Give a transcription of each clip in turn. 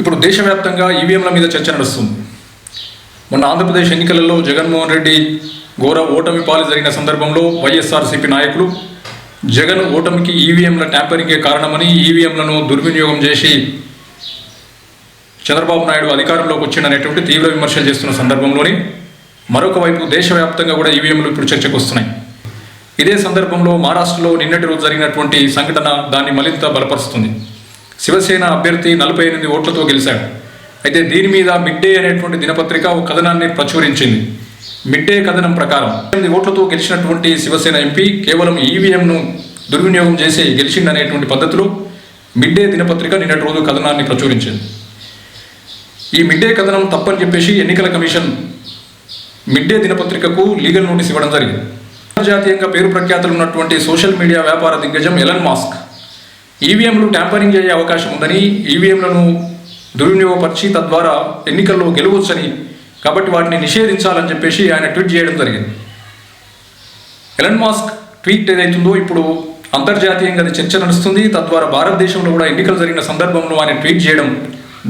ఇప్పుడు దేశవ్యాప్తంగా ఈవీఎంల మీద చర్చ నడుస్తుంది. మొన్న ఆంధ్రప్రదేశ్ ఎన్నికలలో జగన్మోహన్ రెడ్డి ఘోర ఓటమి పాలు జరిగిన సందర్భంలో వైఎస్ఆర్సీపీ నాయకులు జగన్ ఓటమికి ఈవీఎంల ట్యాంపరింగే కారణమని ఈవీఎంలను దుర్వినియోగం చేసి చంద్రబాబు నాయుడు అధికారంలోకి వచ్చిందనేటువంటి తీవ్ర విమర్శలు చేస్తున్న సందర్భంలోనే మరొక వైపు దేశవ్యాప్తంగా కూడా ఈవీఎంలు ఇప్పుడు చర్చకు వస్తున్నాయి. ఇదే సందర్భంలో మహారాష్ట్రలో నిన్నటి రోజు జరిగినటువంటి సంఘటన దాన్ని మరింత బలపరుస్తుంది. శివసేన అభ్యర్థి నలభై ఎనిమిది ఓట్లతో గెలిచాడు. అయితే దీని మీద మిడ్ డే అనేటువంటి దినపత్రిక ఒక కథనాన్ని ప్రచురించింది. మిడ్ డే కథనం ప్రకారం ఎనిమిది ఓట్లతో గెలిచినటువంటి శివసేన ఎంపీ కేవలం ఈవీఎంను దుర్వినియోగం చేసి గెలిచిందనేటువంటి పద్ధతిలో మిడ్ డే దినపత్రిక నిన్నటి రోజు కథనాన్ని ప్రచురించింది. ఈ మిడ్ డే కథనం తప్పని చెప్పేసి ఎన్నికల కమిషన్ మిడ్ డే దినపత్రికకు లీగల్ నోటీస్ ఇవ్వడం జరిగింది. అంతర్జాతీయంగా పేరు ప్రఖ్యాతులు ఉన్నటువంటి సోషల్ మీడియా వ్యాపార దిగ్గజం ఎలన్ మాస్క్ ఈవీఎంలు ట్యాంపరింగ్ చేయే అవకాశం ఉందని ఈవీఎంలను దుర్వినియోగపరిచి తద్వారా ఎన్నికల్లో గెలవచ్చని కాబట్టి వాటిని నిషేధించాలని చెప్పేసి ఆయన ట్వీట్ చేయడం జరిగింది. ఎలన్ మాస్క్ ట్వీట్ ఏదైతుందో ఇప్పుడు అంతర్జాతీయంగా అది చర్చ నడుస్తుంది. తద్వారా భారతదేశంలో కూడా ఎన్నికలు జరిగిన సందర్భంలో ఆయన ట్వీట్ చేయడం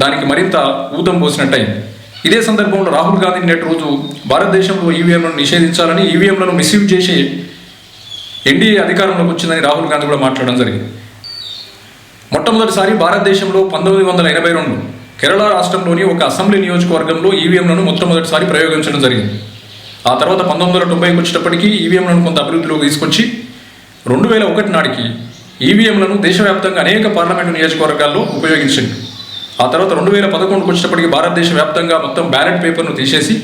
దానికి మరింత ఊతం పోసినట్టయింది. ఇదే సందర్భంలో రాహుల్ గాంధీ నేటి రోజు భారతదేశంలో ఈవీఎంలను నిషేధించాలని ఈవీఎంలను మిస్యూజ్ చేసి ఎన్డీఏ అధికారంలోకి వచ్చిందని రాహుల్ గాంధీ కూడా మాట్లాడడం జరిగింది. మొట్టమొదటిసారి భారతదేశంలో పంతొమ్మిది వందల ఎనభై రెండు కేరళ రాష్ట్రంలోని ఒక అసెంబ్లీ నియోజకవర్గంలో ఈవీఎంలను మొట్టమొదటిసారి ప్రయోగించడం జరిగింది. ఆ తర్వాత పంతొమ్మిది వందల తొంభైకి వచ్చేటప్పటికి ఈవీఎంలను కొంత అభివృద్ధిలోకి తీసుకొచ్చి రెండు వేల ఒకటి నాటికి ఈవీఎంలను దేశవ్యాప్తంగా అనేక పార్లమెంటు నియోజకవర్గాల్లో ఉపయోగించింది. ఆ తర్వాత రెండు వేల పదకొండుకు వచ్చేటప్పటికి భారతదేశ వ్యాప్తంగా మొత్తం బ్యాలెట్ పేపర్ను తీసేసి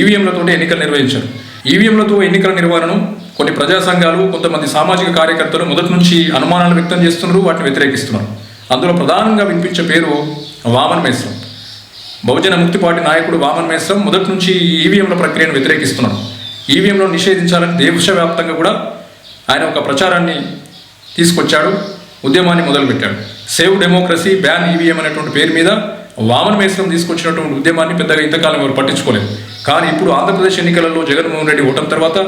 ఈవీఎంలతో ఎన్నికలు నిర్వహించారు. ఈవీఎంలతో ఎన్నికల నిర్వహణను కొన్ని ప్రజా సంఘాలు కొంతమంది సామాజిక కార్యకర్తలు మొదటి నుంచి అనుమానాలు వ్యక్తం చేస్తున్నారు వాటిని వ్యతిరేకిస్తున్నారు. అందులో ప్రధానంగా వినిపించే పేరు వామన్ మేశ్రం బహుజన ముక్తి పార్టీ నాయకుడు వామన్ మేశ్రం మొదటి నుంచి ఈవీఎంల ప్రక్రియను వ్యతిరేకిస్తున్నాడు ఈవీఎంలో నిషేధించాలని దేశవ్యాప్తంగా కూడా ఆయన ఒక ప్రచారాన్ని తీసుకొచ్చాడు ఉద్యమాన్ని మొదలుపెట్టాడు. సేవ్ డెమోక్రసీ బ్యాన్ ఈవీఎం అనేటువంటి పేరు మీద వామన మేశ్రం తీసుకొచ్చినటువంటి ఉద్యమాన్ని పెద్దగా ఇంతకాలం ఎవరు పట్టించుకోలేదు. కానీ ఇప్పుడు ఆంధ్రప్రదేశ్ ఎన్నికలలో జగన్మోహన్ రెడ్డి ఓటం తర్వాత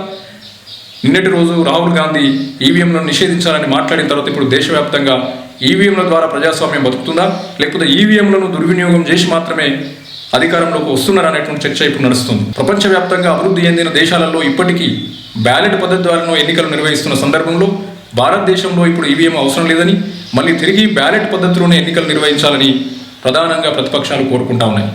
నిన్నటి రోజు రాహుల్ గాంధీ ఈవీఎంలను నిషేధించాలని మాట్లాడిన తర్వాత ఇప్పుడు దేశవ్యాప్తంగా ఈవీఎంల ద్వారా ప్రజాస్వామ్యం బతుకుతుందా? లేకపోతే ఈవీఎంలను దుర్వినియోగం చేసి మాత్రమే అధికారంలోకి వస్తున్నారా అనేటువంటి చర్చ ఇప్పుడు నడుస్తుంది. ప్రపంచవ్యాప్తంగా అభివృద్ధి చెందిన దేశాలలో ఇప్పటికీ బ్యాలెట్ పద్ధతి ద్వారా ఎన్నికలు నిర్వహిస్తున్న సందర్భంలో భారతదేశంలో ఇప్పుడు ఈవీఎం అవసరం లేదని మళ్ళీ తిరిగి బ్యాలెట్ పద్ధతిలోనే ఎన్నికలు నిర్వహించాలని ప్రధానంగా ప్రతిపక్షాలు కోరుకుంటా ఉన్నాయి.